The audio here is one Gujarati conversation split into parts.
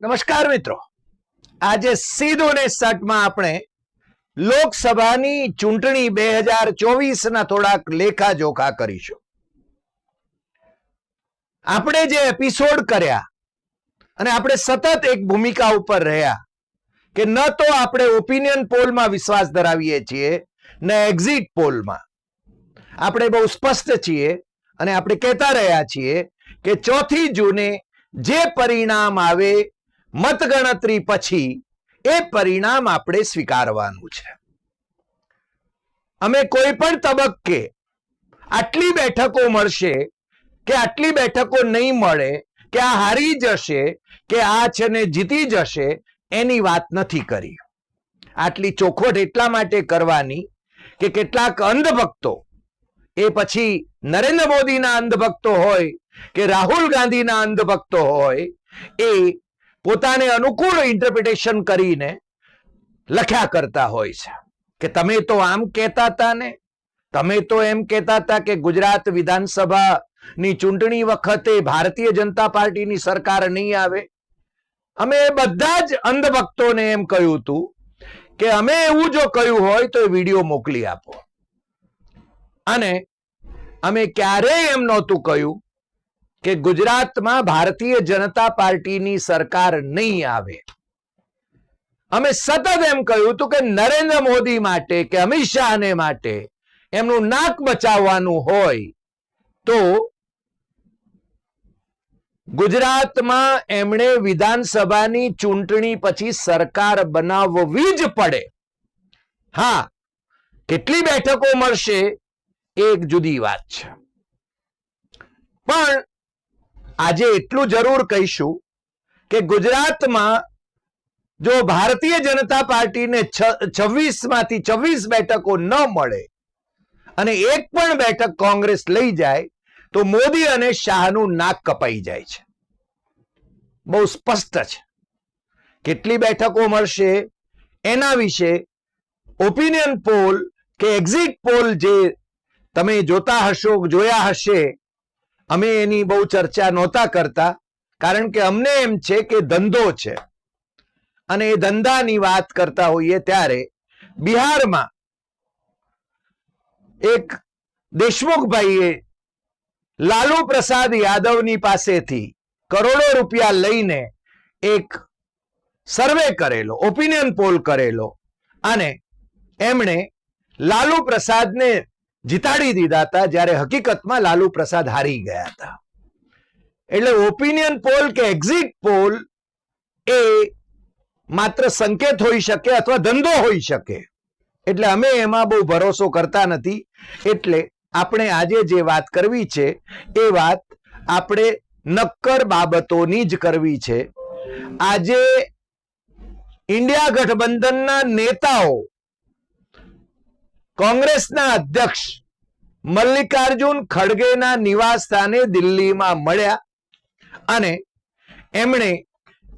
નમસ્કાર મિત્રો. આજે સીધો ને સટમાં આપણે લોકસભાની ચૂંટણી બે હજાર ચોવીસના થોડાક લેખા જોખા કરીશું. આપણે જે એપિસોડ કર્યા અને આપણે સતત એક ભૂમિકા ઉપર રહ્યા કે ન તો આપણે ઓપિનિયન પોલમાં વિશ્વાસ ધરાવીએ છીએ, ને એક્ઝિટ પોલમાં આપણે બહુ સ્પષ્ટ છીએ અને આપણે કહેતા રહ્યા છીએ કે ચોથી જૂને જે પરિણામ આવે મતગણતરી પછી એ પરિણામ આપણે સ્વીકારવાનું છે. અમે કોઈ પણ તબક્કે આટલી બેઠકો મળશે કે આટલી બેઠકો નહીં મળે, કે આ હારી જશે, કે આ છે ને જીતી જશે, એની વાત નથી કરી. આટલી ચોખવટ એટલા માટે કરવાની કે કેટલાક અંધભક્તો, એ પછી નરેન્દ્ર મોદીના અંધભક્તો હોય કે રાહુલ ગાંધીના અંધભક્તો હોય, એ પોતાને અનુકૂળ ઇન્ટરપ્રિટેશન કરીને લખ્યા કરતા હોય છે. કે તમે તો આમ કહેતા હતા ને, તમે તો એમ કહેતા હતા કે ગુજરાત વિધાનસભાની ચૂંટણી વખતે ભારતીય જનતા પાર્ટીની સરકાર નહીં આવે. અમે બધા જ અંધભક્તોને એમ કહ્યું હતું કે અમે એવું જો કહ્યું હોય તો એ વીડિયો મોકલી આપો. અને અમે ક્યારેય એમ નહોતું કહ્યું કે ગુજરાતમાં ભારતીય જનતા પાર્ટીની સરકાર નહીં આવે. અમે સતત એમ કહ્યું હતું કે નરેન્દ્ર મોદી માટે કે અમિત શાહને માટે એમનું નાક બચાવવાનું હોય તો ગુજરાતમાં એમણે વિધાનસભાની ચૂંટણી પછી સરકાર બનાવવી જ પડે. હા, કેટલી બેઠકો મળશે એક જુદી વાત છે. પણ આજે એટલું જરૂર કહીશું કે ગુજરાતમાં જો ભારતીય જનતા પાર્ટીને છવ્વીસમાંથી છવ્વીસ બેઠકો ન મળે અને એક પણ બેઠક કોંગ્રેસ લઈ જાય, તો મોદી અને શાહનું નાક કપાઈ જાય છે. બહુ સ્પષ્ટ છે. કેટલી બેઠકો મળશે એના વિશે ઓપિનિયન પોલ કે એક્ઝિટ પોલ જે તમે જોતા હશો, જોયા હશે અમે એની બહુ ચર્ચા નહોતા કરતા, કારણ કે અમને એમ છે કે ધંધો છે. અને એ ધંધાની વાત કરતા હોઈએ ત્યારે બિહારમાં એક દેશમુખભાઈએ લાલુ પ્રસાદ યાદવની પાસેથી કરોડો રૂપિયા લઈને એક સર્વે કરેલો ઓપિનિયન પોલ કરેલો, અને એમણે લાલુ પ્રસાદને જીતાડી દીધા હતા જ્યારે હકીકતમાં લાલુ પ્રસાદ હારી ગયા હતા. એટલે ઓપિનિયન પોલ કે એક્ઝિટ પોલ એ માત્ર સંકેત હોઈ શકે અથવા ધંધો હોઈ શકે. એટલે અમે એમાં બહુ ભરોસો કરતા નથી. એટલે આપણે આજે જે વાત કરવી છે, એ વાત આપણે નક્કર બાબતોની જ કરવી છે. આજે ઇન્ડિયા ગઠબંધનના નેતાઓ કોંગ્રેસના અધ્યક્ષ મલ્લિકાર્જુન ખડગેના નિવાસ સ્થાને દિલ્હીમાં મળ્યા અને એમણે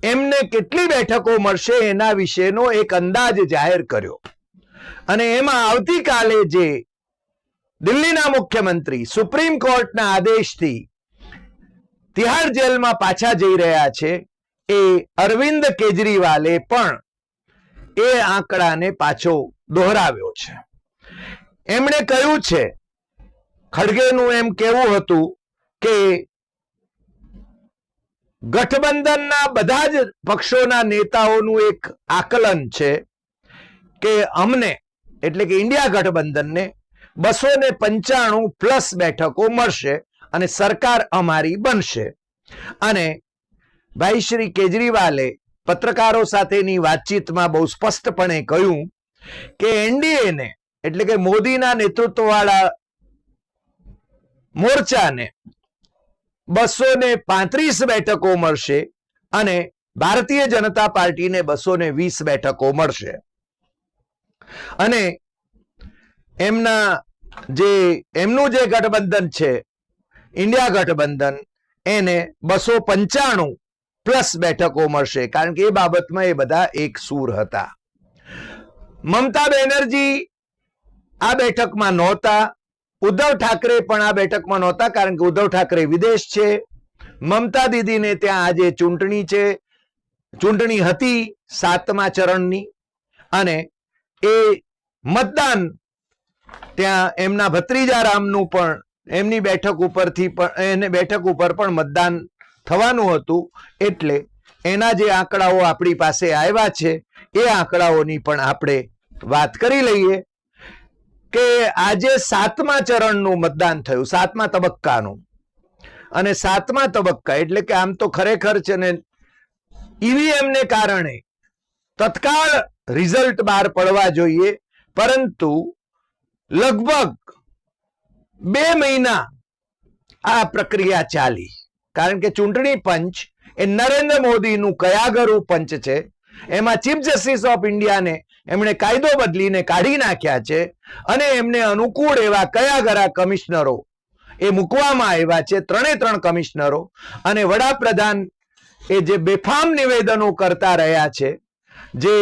એમને કેટલી બેઠકો મળશે એના વિશેનો એક અંદાજ જાહેર કર્યો. અને એમાં આવતીકાલે જે દિલ્હીના મુખ્યમંત્રી સુપ્રીમ કોર્ટના આદેશથી તિહાડ જેલમાં પાછા જઈ રહ્યા છે, એ અરવિંદ કેજરીવાલે પણ એ આંકડાને પાછો દોહરાવ્યો છે. એમણે કહ્યું છે, ખડગેનું એમ કેવું હતું કે ગઠબંધનના બધા જ પક્ષોના નેતાઓનું એક આકલન છે કે અમને, એટલે કે ઇન્ડિયા ગઠબંધનને બસો ને પંચાણું પ્લસ બેઠકો મળશે અને સરકાર અમારી બનશે. અને ભાઈ શ્રી કેજરીવાલે પત્રકારો સાથેની વાતચીતમાં બહુ સ્પષ્ટપણે કહ્યું કે એનડીએને એટલે કે મોદીના નેતૃત્વવાળા મોરચાને બસો ને પાંત્રીસ બેઠકો મળશે અને ભારતીય જનતા પાર્ટીને બસો ને વીસ બેઠકો મળશે. અને એમના જે, એમનું જે ગઠબંધન છે, ઇન્ડિયા ગઠબંધન, એને બસો પંચાણું પ્લસ બેઠકો મળશે, કારણ કે એ બાબતમાં એ બધા એક સૂર હતા. મમતા બેનર્જી આ બેઠકમાં નહોતા. ઉદ્ધવ ઠાકરે પણ આ બેઠકમાં નહોતા કારણ કે ઉદ્ધવ ઠાકરે વિદેશ છે. મમતા દીદીને ત્યાં આજે ચૂંટણી છે. ચૂંટણી હતી સાતમા ચરણની અને એ મતદાન ત્યાં એમના ભત્રીજા રામનું પણ એમની બેઠક ઉપરથી પણ એને બેઠક ઉપર પણ મતદાન થવાનું હતું. એટલે એના જે આંકડાઓ આપણી પાસે આવ્યા છે, એ આંકડાઓની પણ આપણે વાત કરી લઈએ. કે આજે સાતમા ચરણનું મતદાન થયું, સાતમા તબક્કાનું. અને સાતમા તબક્કા એટલે કે આમ તો ખરેખર છે ને ઈવીએમ ને કારણે તત્કાળ રિઝલ્ટ બહાર પડવા જોઈએ, પરંતુ લગભગ બે મહિના આ પ્રક્રિયા ચાલી. કારણ કે ચૂંટણી પંચ એ નરેન્દ્ર મોદીનું કયાગરું પંચ છે, એમાં ચીફ જસ્ટિસ ઓફ ઇન્ડિયાને એમણે કાયદો બદલીને કાઢી નાખ્યા છે અને એમને અનુકૂળ એવા કયા કયાગરા કમિશનરો એ મૂકવામાં આવ્યા છે ત્રણે ત્રણ કમિશનરો અને વડાપ્રધાન એ જે બેફામ નિવેદનો કરતા રહ્યા છે, જે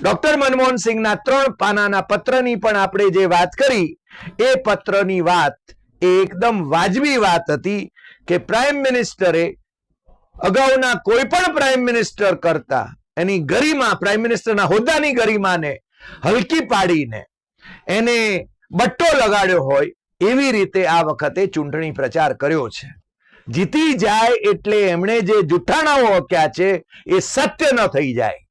ડોક્ટર મનમોહન સિંહના ત્રણ પાનાના પત્રની પણ આપણે જે વાત કરી, એ પત્રની વાત એ એકદમ વાજબી વાત હતી કે પ્રાઇમ મિનિસ્ટરે અગાઉના કોઈ પણ પ્રાઇમ મિનિસ્ટર કરતા એની ગરિમા પ્રાઇમ મિનિસ્ટરના હોદ્દાની ગરિમાને હલકી પાડીને એને બટ્ટો લગાડ્યો હોય એવી રીતે આ વખતે ચૂંટણી પ્રચાર કર્યો છે. જીતી જાય એટલે એમણે જે જુઠ્ઠાણાઓ હક્યા છે એ સત્ય ન થઈ જાય.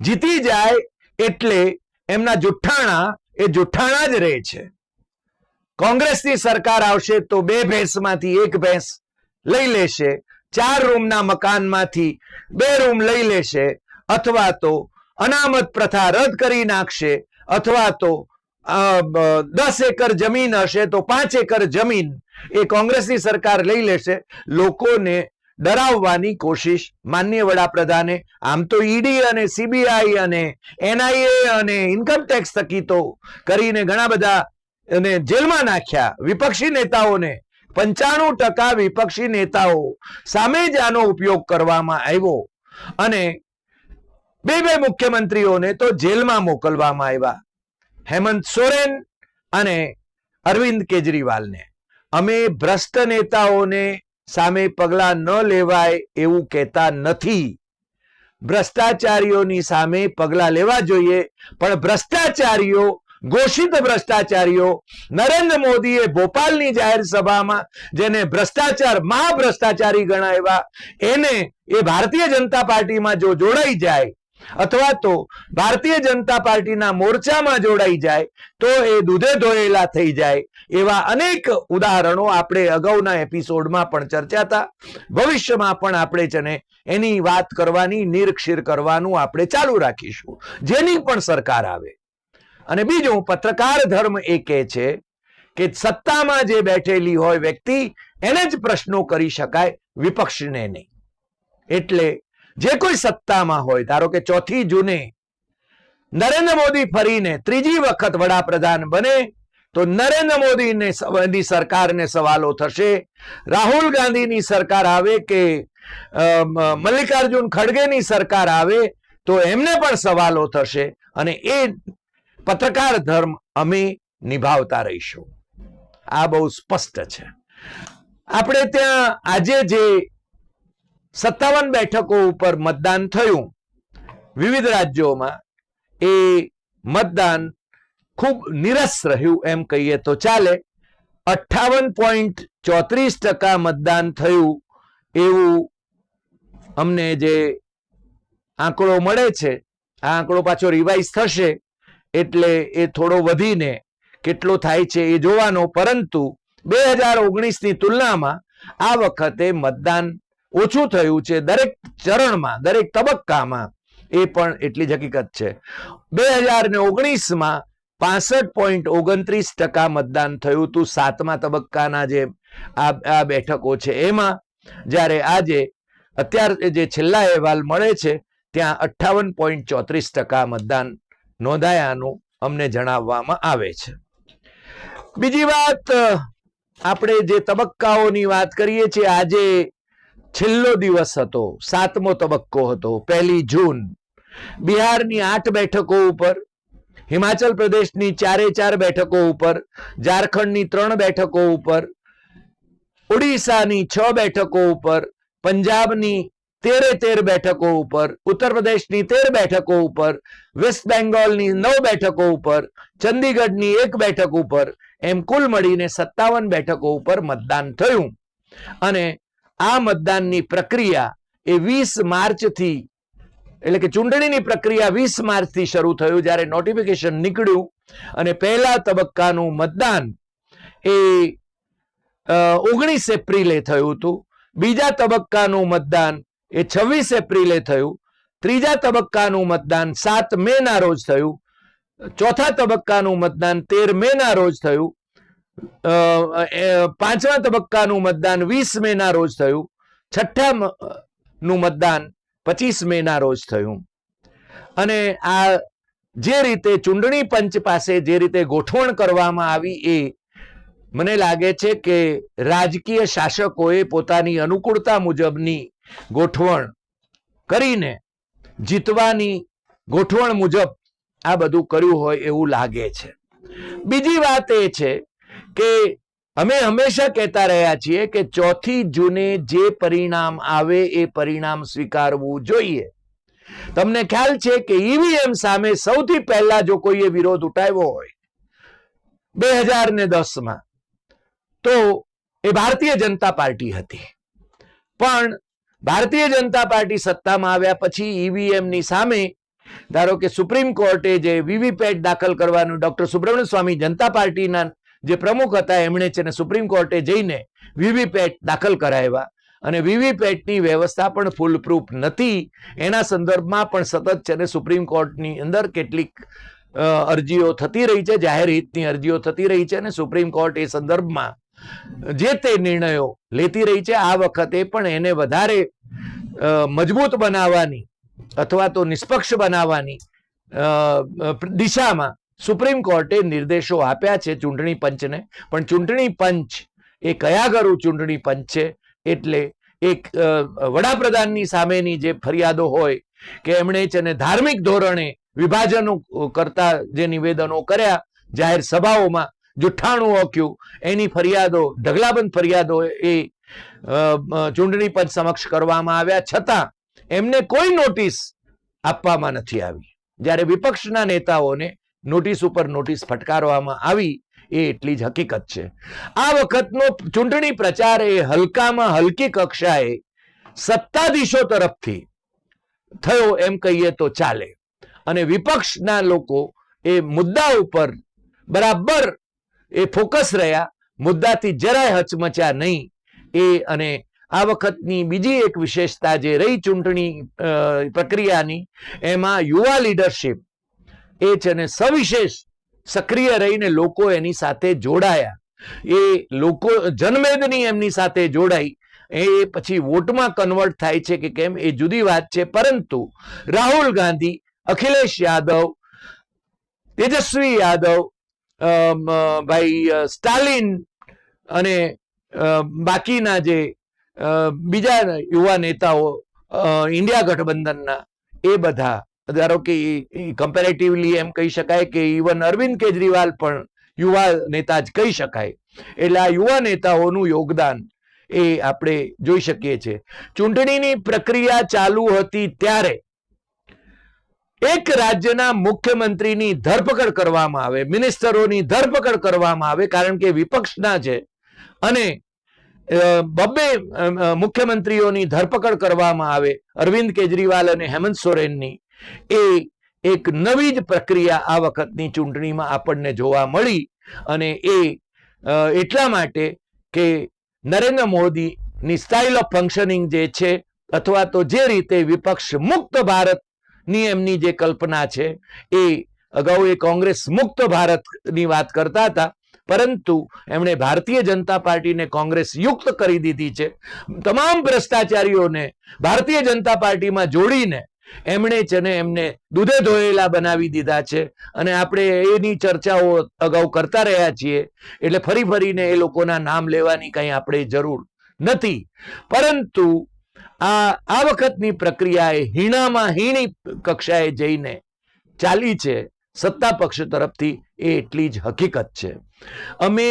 જીતી જાય એટલે એમના જુઠ્ઠાણા એ જુઠ્ઠાણા જ રહે છે. કોંગ્રેસની સરકાર આવશે તો બે ભેંસમાંથી એક ભેંસ લઈ લેશે ચાર રૂમના મકાનમાંથી બે રૂમ લઈ લેશે અથવા તો અનામત પ્રથા રદ કરી નાખશે અથવા તો દસ એકર જમીન હશે તો પાંચ એકર જમીન એ કોંગ્રેસની સરકાર લઈ લેશે. લોકોને ડરાવવાની કોશિશ માન્ય વડાપ્રધાને, આમ તો ઈડી અને સીબીઆઈ અને એનઆઈએ અને ઇન્કમટેક્સ થકી તો કરીને ઘણા બધા અને જેલમાં નાખ્યા વિપક્ષી નેતાઓને. પંચાણું ટકા વિપક્ષી નેતાઓ સામે જ આનો ઉપયોગ કરવામાં આવ્યો. અને બે બે મુખ્યમંત્રીઓને તો જેલમાં મોકલવામાં આવ્યા. હેમંત સોરેન અને અરવિંદ કેજરીવાલને. અમે ભ્રષ્ટ નેતાઓને સામે પગલા ન લેવાય એવું કહેતા નથી. ભ્રષ્ટાચારીઓની સામે પગલા લેવા જોઈએ, પણ ભ્રષ્ટાચારીઓ ઘોષિત ભ્રષ્ટાચારીઓ નરેન્દ્ર મોદીએ ભોપાલની જાહેર સભામાં જેને ભ્રષ્ટાચાર મહાભ્રષ્ટાચારી ગણાવ્યા, એને એ ભારતીય જનતા પાર્ટીમાં જો જોડાઈ જાય અથવા તો ભારતીય જનતા પાર્ટીના મોરચામાં જોડાઈ જાય, તો એ દૂધે ધોયેલા થઈ જાય એવા અનેક ઉદાહરણો આપણે અગાઉના એપિસોડમાં પણ ચર્ચા હતા. ભવિષ્યમાં પણ આપણે છે ને એની વાત કરવાની, નિરક્ષીર કરવાનું આપણે ચાલુ રાખીશું. જેની પણ સરકાર આવે. અને બીજું પત્રકાર ધર્મ એ કહે છે કે સત્તામાં જે બેઠેલી હોય વ્યક્તિ, એને જ પ્રશ્નો કરી શકાય, વિપક્ષને નહીં. એટલે જે કોઈ સત્તામાં હોય, ધારો કે ચોથી જૂને નરેન્દ્ર મોદી ફરીને ત્રીજી વખત વડાપ્રધાન બને, તો નરેન્દ્ર મોદીને સરકારને સવાલો થશે. રાહુલ ગાંધીની સરકાર આવે કે મલ્લિકાર્જુન ખડગેની સરકાર આવે, તો એમને પણ સવાલો થશે. અને એ પત્રકાર ધર્મ અમે નિભાવતા રહીશું. આ બહુ સ્પષ્ટ છે. આપણે ત્યાં આજે જે સત્તાવન બેઠકો ઉપર મતદાન થયું, વિવિધ રાજ્યોમાં એ મતદાન ખૂબ નિરસ રહ્યું એમ કહીએ તો ચાલે. અઠ્ઠાવન પોઈન્ટ ચોત્રીસ ટકા મતદાન થયું એવું અમને જે આંકડો મળે છે, આ આંકડો પાછો રિવાઇઝ થશે. એટલે એ થોડો વધીને કેટલો થાય છે એ જોવાનો, પરંતુ બે હજાર ઓગણીસની તુલનામાં આ વખતે મતદાન ઓછું થયું છે દરેક ચરણમાં, દરેક તબક્કામાં. એ પણ એટલી જ હકીકત છે. બે હજાર ને ઓગણીસમાં પાસઠ પોઈન્ટ ઓગણત્રીસ ટકા મતદાન થયું હતું સાતમા તબક્કાના જે આ બેઠકો છે. એમાં જ્યારે આજે અત્યારે જે છેલ્લા અહેવાલ મળે છે, ત્યાં અઠ્ઠાવન પોઈન્ટ ચોત્રીસ ટકા મતદાન નોંધાયાનું અમને જણાવવામાં આવે છે. બીજી વાત, આપણે જે તબક્કાઓની વાત કરીએ છીએ, આજે છેલ્લો દિવસ હતો, સાતમો તબક્કો હતો, પહેલી જૂન. બિહારની આઠ બેઠકો ઉપર, હિમાચલ પ્રદેશની ચારે ચાર બેઠકો ઉપર, ઝારખંડની ત્રણ બેઠકો ઉપર, ઓડિશાની છ બેઠકો ઉપર, પંજાબની તેરે તેર બેઠકો ઉપર, ઉત્તર પ્રદેશની તેર બેઠકો ઉપર, વેસ્ટ બેંગોલની નવ બેઠકો ઉપર, ચંદીગઢની એક બેઠક ઉપર, એમ કુલ મળીને સત્તાવન બેઠકો ઉપર મતદાન થયું. અને આ મતદાનની પ્રક્રિયા એ વીસ માર્ચથી, એટલે કે ચૂંટણીની પ્રક્રિયા વીસ માર્ચથી શરૂ થયું જ્યારે નોટિફિકેશન નીકળ્યું. અને પહેલા તબક્કાનું મતદાન એ ઓગણીસ એપ્રિલે થયું હતું. બીજા તબક્કાનું મતદાન એ છવ્વીસ એપ્રિલે થયું. ત્રીજા તબક્કાનું મતદાન સાત મે ના રોજ થયું. ચોથા તબક્કાનું મતદાન તેર મે ના રોજ થયું. પાંચમા તબક્કાનું મતદાન વીસ મે ના રોજ થયું. છઠ્ઠા નું મતદાન પચીસ મે ના રોજ થયું. અને આ જે રીતે ચૂંટણી પંચ પાસે જે રીતે ગોઠવણ કરવામાં આવી એ મને લાગે છે કે રાજકીય શાસકોએ પોતાની અનુકૂળતા મુજબની ગોઠવણ કરીને જીતવાની ગોઠવણ મુજબ આ બધું કર્યું હોય એવું લાગે છે. બીજી વાત એ છે કે અમે હંમેશા કહેતા રહ્યા છીએ કે ચોથી જૂને જે પરિણામ આવે એ પરિણામ સ્વીકારવું જોઈએ. તમને ખ્યાલ છે કે ઈવીએમ સામે સૌથી પહેલા જો કોઈએ વિરોધ ઉઠાવ્યો હોય બે હજાર ને દસમાં, તો એ ભારતીય જનતા પાર્ટી હતી. પણ ભારતીય જનતા પાર્ટી સત્તામાં આવ્યા પછી ઈવીએમની સામે, ધારો કે સુપ્રીમ કોર્ટે જે વીવીપેટ દાખલ કરવાનું ડોક્ટર સુબ્રમણ્ય સ્વામી જનતા પાર્ટીના જે પ્રમુખ હતા, એમણે છે ને સુપ્રીમ કોર્ટે જઈને વીવીપેટ દાખલ કરાવ્યા. અને વીવીપેટની વ્યવસ્થા પણ ફૂલપ્રૂફ નથી. એના સંદર્ભમાં પણ સતત છે ને સુપ્રીમ કોર્ટની અંદર કેટલીક અરજીઓ થતી રહી છે, જાહેર હિતની અરજીઓ થતી રહી છે અને સુપ્રીમ કોર્ટ એ સંદર્ભમાં જે તે નિર્ણયો લેતી રહી છે, આ વખતે પણ એને વધારે મજબૂત બનાવવાની અથવા તો નિષ્પક્ષ બનાવવાની દિશામાં સુપ્રીમ કોર્ટે નિર્દેશો આપ્યા છે ચૂંટણી પંચને. પણ ચૂંટણી પંચ એ કયા ગરું ચૂંટણી પંચ છે? એટલે એક વડાપ્રધાનની સામેની જે ફરિયાદો હોય કે એમણે છે ને ધાર્મિક ધોરણે વિભાજનો કરતા જે નિવેદનો કર્યા જાહેર સભાઓમાં જુઠ્ઠાણું ઓક્યું. એની ફરિયાદો, ઢગલાબંધ ફરિયાદો એ ચૂંટણી પંચ સમક્ષ કરવામાં આવ્યા. છતાં એમને કોઈ નોટિસ આપવામાં નથી આવી. જ્યારે વિપક્ષના નેતાઓને નોટિસ ઉપર નોટિસ ફટકારવામાં આવી, એ એટલી જ હકીકત છે. આ વખતનો ચૂંટણી પ્રચાર એ હલકામાં હલકી કક્ષાએ સત્તાધીશો તરફથી થયો એમ કહીએ તો ચાલે. અને વિપક્ષના લોકો એ મુદ્દા ઉપર બરાબર એ ફોકસ રહ્યા, મુદ્દાથી જરાય હચમચ્યા નહીં. એ અને આ વખતની બીજી એક વિશેષતા જે રહી ચૂંટણી પ્રક્રિયાની, એમાં યુવા લીડરશિપ, એ છે ને સવિશેષ સક્રિય રહીને લોકો એની સાથે જોડાયા. એ લોકો, જનમેદની એમની સાથે જોડાઈ. એ પછી વોટમાં કન્વર્ટ થાય છે કે કેમ એ જુદી વાત છે. પરંતુ રાહુલ ગાંધી, અખિલેશ યાદવ, તેજસ્વી યાદવ ભાઈ સ્ટાલિન અને બાકીના જે બીજા યુવા નેતાઓ ઇન્ડિયા ગઠબંધનના, એ બધા, ધારો કે કમ્પેરેટિવલી એમ કહી શકાય કે ઇવન અરવિંદ કેજરીવાલ પણ યુવા નેતા જ કહી શકાય. એટલે આ યુવા નેતાઓનું યોગદાન એ આપણે જોઈ શકીએ છીએ. ચૂંટણીની પ્રક્રિયા ચાલુ હતી ત્યારે એક રાજ્યના મુખ્યમંત્રીની ધરપકડ કરવામાં આવે, મિનિસ્ટરોની ધરપકડ કરવામાં આવે, કારણ કે વિપક્ષના છે. અને બબ્બે મુખ્યમંત્રીઓની ધરપકડ કરવામાં આવે, અરવિંદ કેજરીવાલ અને હેમંત સોરેનની. એ એક નવી જ પ્રક્રિયા આ વખતની ચૂંટણીમાં આપણને જોવા મળી અને એ એટલા માટે કે નરેન્દ્ર મોદીની સ્ટાઇલ ઓફ ફંક્શનિંગ જે છે, અથવા તો જે રીતે વિપક્ષ મુક્ત ભારતની એમની જે કલ્પના છે, એ અગાઉ એ કોંગ્રેસ મુક્ત ભારતની વાત કરતા હતા, પરંતુ એમણે ભારતીય જનતા પાર્ટીને કોંગ્રેસ યુક્ત કરી દીધી છે. તમામ ભ્રષ્ટાચારીઓને ભારતીય જનતા પાર્ટીમાં જોડીને એમણે છે ને એમને દૂધે ધોયેલા બનાવી દીધા છે અને આપણે એની ચર્ચાઓ અગાઉ કરતા રહ્યા છીએ, એટલે ફરી ફરીને એ લોકોના નામ લેવાની કંઈ આપણે જરૂર નથી. પરંતુ આ વખતની પ્રક્રિયાએ હીણામાં હીણી કક્ષાએ જઈને ચાલી છે. સત્તા પક્ષ તરફથી એ એટલી જ હકીકત છે. અમે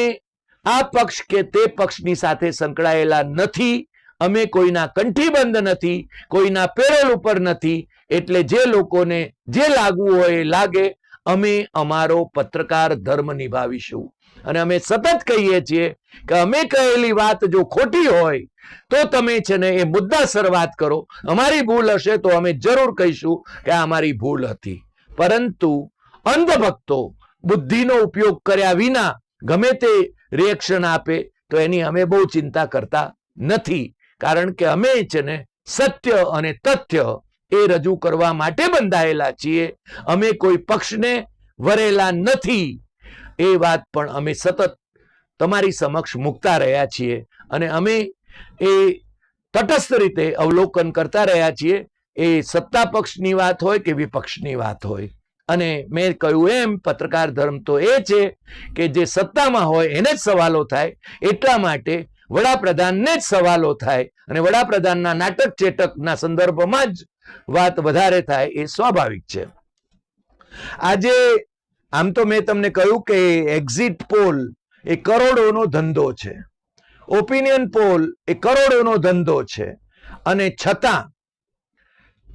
આ પક્ષ કે તે પક્ષની સાથે સંકળાયેલા નથી. અમે કોઈના કંઠીબંધ નથી, કોઈના પેરોલ ઉપર નથી. એટલે જે લોકોને જે લાગવું હોય લાગે. અમે અમારો પત્રકાર ધર્મ નિભાવીશું. અને અમે સતત કહીએ છીએ કે અમે કહેલી વાત જો ખોટી હોય, તો તમે છે ને એ મુદ્દાસર વાત કરો. અમારી ભૂલ હશે તો અમે જરૂર કહીશું કે આ અમારી ભૂલ હતી. પરંતુ અંધભક્તો બુદ્ધિનો ઉપયોગ કર્યા વિના ગમે તે રિએક્શન આપે, તો એની અમે બહુ ચિંતા કરતા નથી. કારણ કે અમે છે ને સત્ય અને તથ્ય એ રજૂ કરવા માટે બંધાયેલા છીએ. અમે કોઈ પક્ષને વરેલા નથી. એ વાત પણ અમે સતત તમારી સમક્ષ મૂકતા રહ્યા છીએ અને અમે એ તટસ્થ રીતે અવલોકન કરતા રહ્યા છીએ. એ સત્તા પક્ષની વાત હોય કે વિપક્ષની વાત હોય. અને મેં કહ્યું એમ, પત્રકાર ધર્મ તો એ છે કે જે સત્તામાં હોય એને જ સવાલો થાય. એટલા માટે વડાપ્રધાનને જ સવાલો થાય અને વડાપ્રધાનના નાટક ચેટકના સંદર્ભમાં જ વાત વધારે થાય એ સ્વાભાવિક છે. આજે આમ તો મેં તમને કહ્યું કે એક્ઝિટ પોલ એ કરોડોનો ધંધો છે. ઓપિનિયન પોલ એ કરોડોનો ધંધો છે. અને છતાં,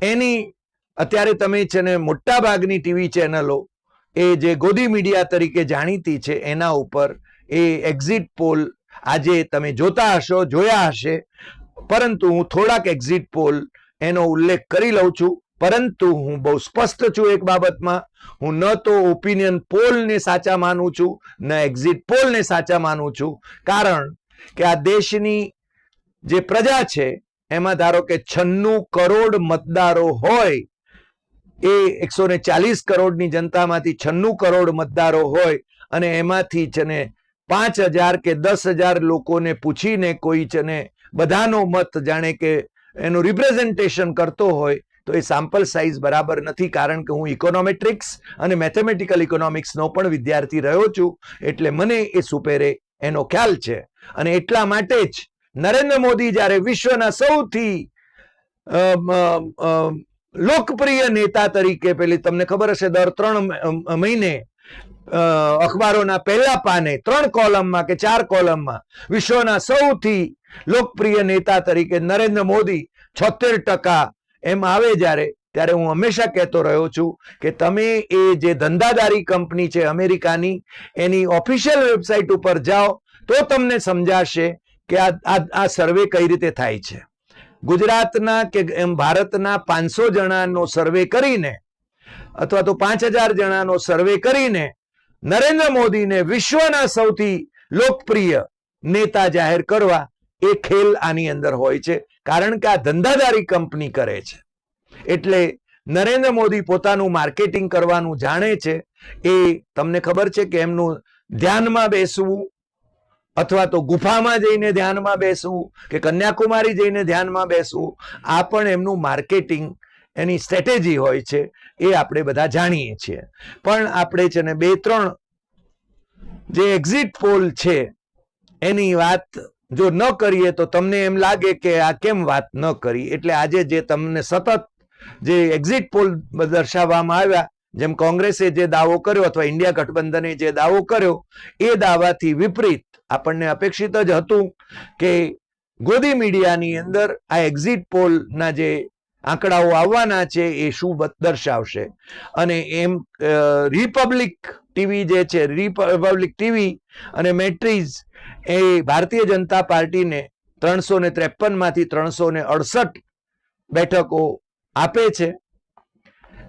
એની અત્યારે તમે છે ને મોટા ભાગની ટીવી ચેનલો એ જે ગોદી મીડિયા તરીકે જાણીતી છે, એના ઉપર એ એક્ઝિટ પોલ આજે તમે જોતા હશો, જોયા હશે. પરંતુ હું થોડાક એક્ઝિટ પોલ એનો ઉલ્લેખ કરી લઉં છું. પરંતુ હું બહુ સ્પષ્ટ છું એક બાબતમાં. હું ન તો ઓપિનિયન પોલને સાચા માનું છું, ન એક્ઝિટ પોલને સાચા માનું છું. કારણ કે આ દેશની જે પ્રજા છે, એમાં ધારો કે છન્નું કરોડ મતદારો હોય, એ એકસો ને ચાલીસ કરોડની જનતામાંથી છન્નું કરોડ મતદારો હોય, અને એમાંથી છે ને પાંચ હજાર કે દસ હજાર લોકોને પૂછીને કોઈ છે ને બધાનો મત જાણે કે એનું રિપ્રેઝન્ટેશન કરતો હોય તો એ સેમ્પલ સાઇઝ બરાબર નથી કારણ કે હું ઇકોનોમેટ્રિક્સ અને મેથેમેટિકલ ઇકોનોમિક્સનો પણ વિદ્યાર્થી રહ્યો છું, એટલે મને એ સુપેરે એનો ખ્યાલ છે. અને એટલા માટે જ નરેન્દ્ર મોદી જ્યારે વિશ્વના સૌથી લોકપ્રિય નેતા તરીકે પેલી તમને ખબર હશે દર ત્રણ મહિને અખબારોના પહેલા પાને ત્રણ કોલમમાં કે ચાર કોલમમાં વિશ્વના સૌથી લોકપ્રિય નેતા તરીકે નરેન્દ્ર મોદી છોતેર ટકા એમ આવે જ્યારે, ત્યારે હું હંમેશા કહેતો રહ્યો છું કે તમે એ જે ધંધાદારી કંપની છે અમેરિકાની, એની ઓફિશિયલ વેબસાઇટ ઉપર જાઓ તો તમને સમજાશે કે આ, આ- સર્વે કઈ રીતે થાય છે. ગુજરાતના કે એમ ભારતના પાંચસો જણાનો સર્વે કરીને અથવા તો પાંચ હજાર જણાનો સર્વે કરીને નરેન્દ્ર મોદીને વિશ્વના સૌથી લોકપ્રિય નેતા જાહેર કરવા એ ખેલ આની અંદર હોય છે. કારણ કે આ ધંધાદારી કંપની કરે છે. એટલે નરેન્દ્ર મોદી પોતાનું માર્કેટિંગ કરવાનું જાણે છે એ તમને ખબર છે કે એમનું ધ્યાનમાં બેસવું અથવા તો ગુફામાં જઈને ધ્યાનમાં બેસવું કે કન્યાકુમારી જઈને ધ્યાનમાં બેસવું, આ પણ એમનું માર્કેટિંગ એની સ્ટ્રેટેજી હોય છે એ આપણે બધા જાણીએ છીએ. પણ આપણે છે ને બે ત્રણ જે એક્ઝિટ પોલ છે એની વાત જો ન કરીએ તો તમને એમ લાગે કે આ કેમ વાત ન કરી? એટલે આજે જે તમને સતત જે એક્ઝિટ પોલ દર્શાવવામાં આવ્યા, જેમ કોંગ્રેસે જે દાવો કર્યો અથવા ઇન્ડિયા ગઠબંધને જે દાવો કર્યો, એ દાવાથી વિપરીત આપણને અપેક્ષિત જ હતું કે ગોદી મીડિયાની અંદર આ એક્ઝિટ પોલના જે આંકડાઓ આવવાના છે એ શું દર્શાવશે. અને એમ રિપબ્લિક ટીવી જે છે રિપબ્લિક ટીવી અને મેટ્રીઝ એ ભારતીય જનતા પાર્ટીને ત્રણસો ને ત્રેપનમાંથી ત્રણસો ને અડસઠ બેઠકો આપે છે.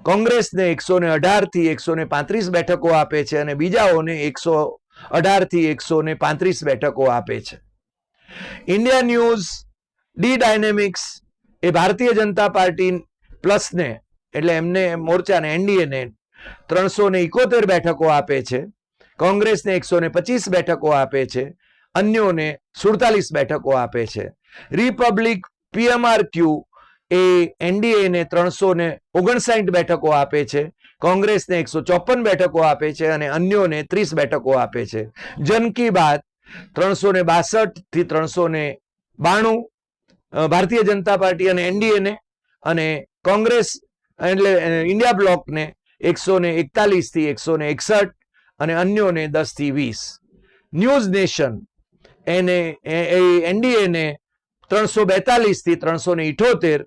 કોંગ્રેસને એકસો ને અઢારથી એકસો ને પાંત્રીસ બેઠકો આપે છે અને બીજાઓને એકસો અઢારથી એકસો ને પાંત્રીસ બેઠકો આપે છે. ઇન્ડિયા ન્યૂઝ ડી ડાયનેમિક્સ એ ભારતીય જનતા પાર્ટી પ્લસને, એટલે એમને, મોરચાને એનડીએને ત્રણસો ને ઇકોતેર બેઠકો આપે છે. કોંગ્રેસને એકસો ને પચીસ બેઠકો આપે છે. અન્યોને સુડતાલીસ બેઠકો આપે છે. રિપબ્લિક પીએમઆર ક્યુ એ એનડીએ ને ત્રણસો ને ઓગણસાઠ બેઠકો આપે છે. કોંગ્રેસને એકસો ચોપન બેઠકો આપે છે અને અન્યોને ત્રીસ બેઠકો આપે છે. જન કી બાત ત્રણસો ને બાસઠથી ત્રણસો ને બાણું ભારતીય જનતા પાર્ટી અને એનડીએને અને કોંગ્રેસ એટલે ઇન્ડિયા બ્લોકને એકસો ને એકતાલીસથી એકસો ને એકસઠ અને અન્યોને દસથી વીસ. ન્યૂઝ નેશન, એને એનડીએ ને ત્રણસો બેતાલીસથી ત્રણસો ને ઇઠોતેર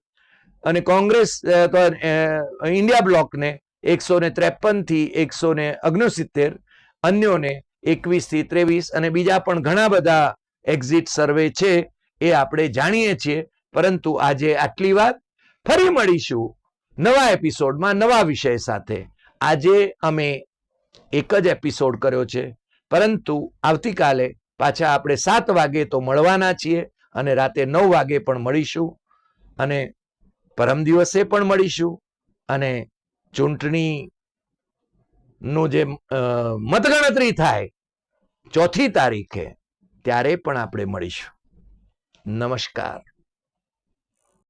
અને કોંગ્રેસ ઇન્ડિયા બ્લોકને એકસો ને ત્રેપનથી એકસો ને ઓગણસિત્તેર અન્યોને એકવીસથી ત્રેવીસ અને બીજા પણ ઘણા બધા એક્ઝિટ સર્વે છે એ આપણે જાણીએ છીએ. પરંતુ આજે આટલી વાત. ફરી મળીશું. નવા એપિસોડમાં નવા વિષય સાથે. આજે અમે એક જ એપિસોડ કર્યો છે. પરંતુ આવતીકાલે પાછા આપણે સાત વાગે તો મળવાના છીએ અને રાતે નવ વાગે પણ મળીશું. અને પરમ દિવસે પણ મળીશું. અને ચૂંટણી નું જે મતગણતરી થાય ચોથી તારીખે, ત્યારે પણ આપણે મળીશું. નમસ્કાર.